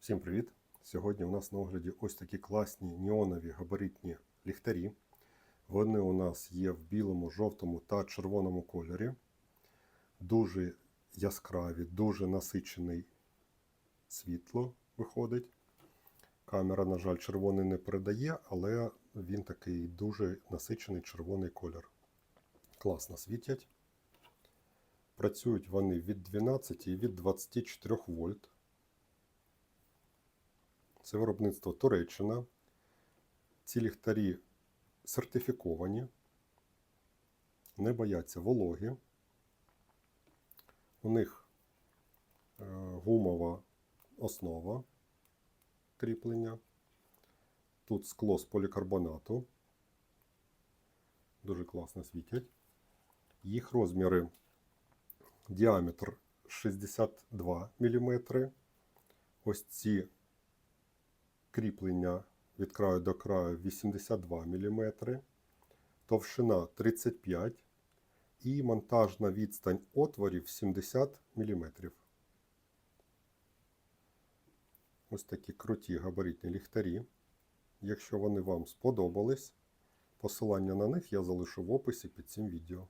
Всім привіт! Сьогодні у нас на огляді ось такі класні неонові габаритні ліхтарі. Вони у нас є в білому, жовтому та червоному кольорі. Дуже яскраві, дуже насичений світло виходить. Камера, на жаль, червоний не передає, але він такий дуже насичений червоний колір. Класно світять. Працюють вони від 12 і від 24 вольт. Це виробництво Туреччина. Ці ліхтарі сертифіковані, не бояться вологи. У них е, гумова основа кріплення. Тут скло з полікарбонату. Дуже класно світять. Їх розміри діаметр 62 мм. Ось ці кріплення від краю до краю 82 мм, товщина 35 і монтажна відстань отворів 70 мм. Ось такі круті габаритні ліхтарі. Якщо вони вам сподобались, посилання на них я залишу в описі під цим відео.